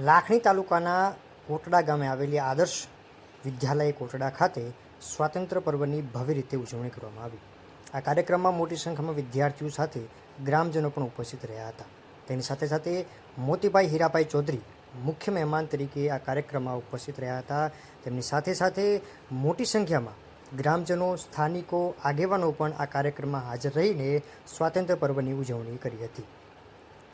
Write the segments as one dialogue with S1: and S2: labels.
S1: લાખણી તાલુકાના કોટડા ગામે આવેલી આદર્શ વિદ્યાલય કોટડા ખાતે સ્વાતંત્ર્ય પર્વની ભવ્ય રીતે ઉજવણી કરવામાં આવી. આ કાર્યક્રમમાં મોટી સંખ્યામાં વિદ્યાર્થીઓ સાથે ગ્રામજનો પણ ઉપસ્થિત રહ્યા હતા. તેની સાથે સાથે મોતીભાઈ હીરાભાઈ ચૌધરી મુખ્ય મહેમાન તરીકે આ કાર્યક્રમમાં ઉપસ્થિત રહ્યા હતા. તેમની સાથે સાથે મોટી સંખ્યામાં ગ્રામજનો, સ્થાનિકો, આગેવાનો પણ આ કાર્યક્રમમાં હાજર રહીને સ્વાતંત્ર્ય પર્વની ઉજવણી કરી હતી.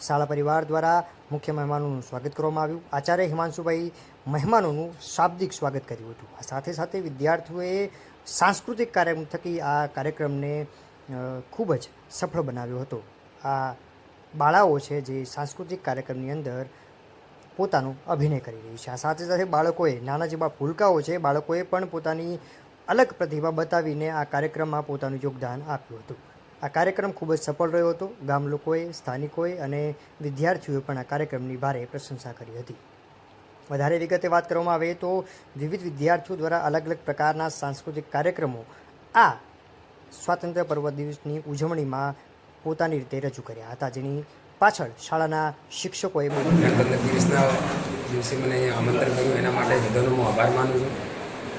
S1: શાળા પરિવાર દ્વારા મુખ્ય મહેમાનોનું સ્વાગત કરવામાં આવ્યું. આચાર્ય હિમાંશુભાઈ મહેમાનોનું શાબ્દિક સ્વાગત કર્યું હતું. આ સાથે સાથે વિદ્યાર્થીઓએ સાંસ્કૃતિક કાર્યક્રમ થકી આ કાર્યક્રમને ખૂબ જ સફળ બનાવ્યો હતો. આ બાળાઓ છે જે સાંસ્કૃતિક કાર્યક્રમની અંદર પોતાનો અભિનય કરી રહી છે. આ સાથે સાથે બાળકોએ નાના જેવા ભૂલકાઓ છે, બાળકોએ પણ પોતાની અલગ પ્રતિભા બતાવીને આ કાર્યક્રમમાં પોતાનું યોગદાન આપ્યું હતું. આ કાર્યક્રમ ખૂબ જ સફળ રહ્યો હતો. ગામ લોકોએ, સ્થાનિકોએ અને વિદ્યાર્થીઓએ પણ આ કાર્યક્રમની ભારે પ્રશંસા કરી હતી. વધારે વિગતે વાત કરવામાં આવે તો વિવિધ વિદ્યાર્થીઓ દ્વારા અલગ અલગ પ્રકારના સાંસ્કૃતિક કાર્યક્રમો આ સ્વાતંત્ર્ય પર્વ દિવસની ઉજવણીમાં પોતાની રીતે રજૂ કર્યા હતા, જેની પાછળ શાળાના શિક્ષકોએ
S2: ગણતંત્ર દિવસના દિવસે મને આમંત્રણ કર્યું એના માટે બધાનો હું આભાર માનું છું.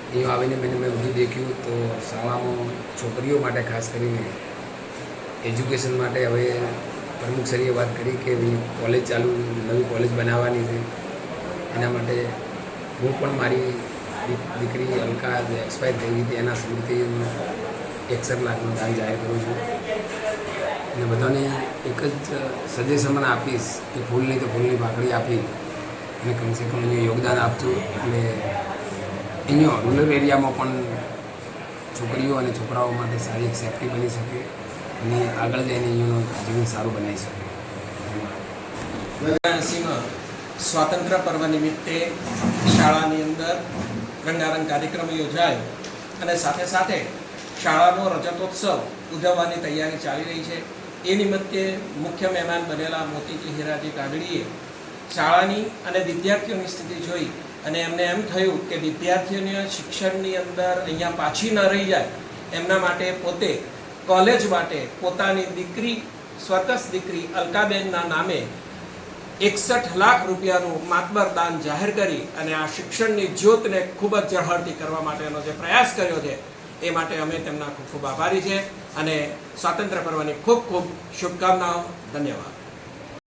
S2: અહીં આવીને મેં મેં બધું દેખ્યું તો શાળામાં છોકરીઓ માટે ખાસ કરીને એજ્યુકેશન માટે હવે પ્રમુખ સરીએ વાત કરી કે કોલેજ ચાલુ, નવી કોલેજ બનાવવાની છે. એના માટે હું પણ મારી દીકરી અલકા જે એક્સપાયર થઈ ગઈ હતી, એના સ્મૃતિ એકસઠ લાખનું દાન જાહેર કરું છું. અને બધાને એક જ સજેશન પણ આપીશ કે ફૂલ નહીં તો ફૂલની ભાખડી આપી. અને કમસે કમ અહીંયા યોગદાન આપજો. એટલે અહીંયા રૂરલ એરિયામાં પણ છોકરીઓ અને છોકરાઓ માટે સારી એક સેફટી બની શકે. અને આગળ જઈને અહીંયાનું જીવન સારું બનાવી શકે
S3: વારાણસીમાં સ્વાતંત્ર્ય પર્વ નિમિત્તે શાળાની અંદર રંગારંગ કાર્યક્રમ યોજાયો અને સાથે સાથે શાળાનો રજતોત્સવ ઉજવવાની તૈયારી ચાલી રહી છે. એ નિમિત્તે મુખ્ય મહેમાન બનેલા મોતીજી હીરાજી કાગડીએ શાળાની અને વિદ્યાર્થીઓની સ્થિતિ જોઈ અને એમને એમ થયું કે વિદ્યાર્થીઓને શિક્ષણની અંદર અહીંયા પાછી ન રહી જાય. એમના માટે પોતે કોલેજ માટે પોતાની દીકરી સ્વતસ દીકરી અલકાબેનના નામે એકસઠ લાખ રૂપિયાનું માતબર દાન જાહેર કરી અને આ શિક્ષણની જ્યોતને ખૂબ જ ઝળહળતી કરવા માટેનો જે પ્રયાસ કર્યો છે, એ માટે અમે તેમના ખૂબ ખૂબ આભારી છે અને સ્વાતંત્ર્ય પર્વની ખૂબ ખૂબ શુભકામનાઓ. ધન્યવાદ.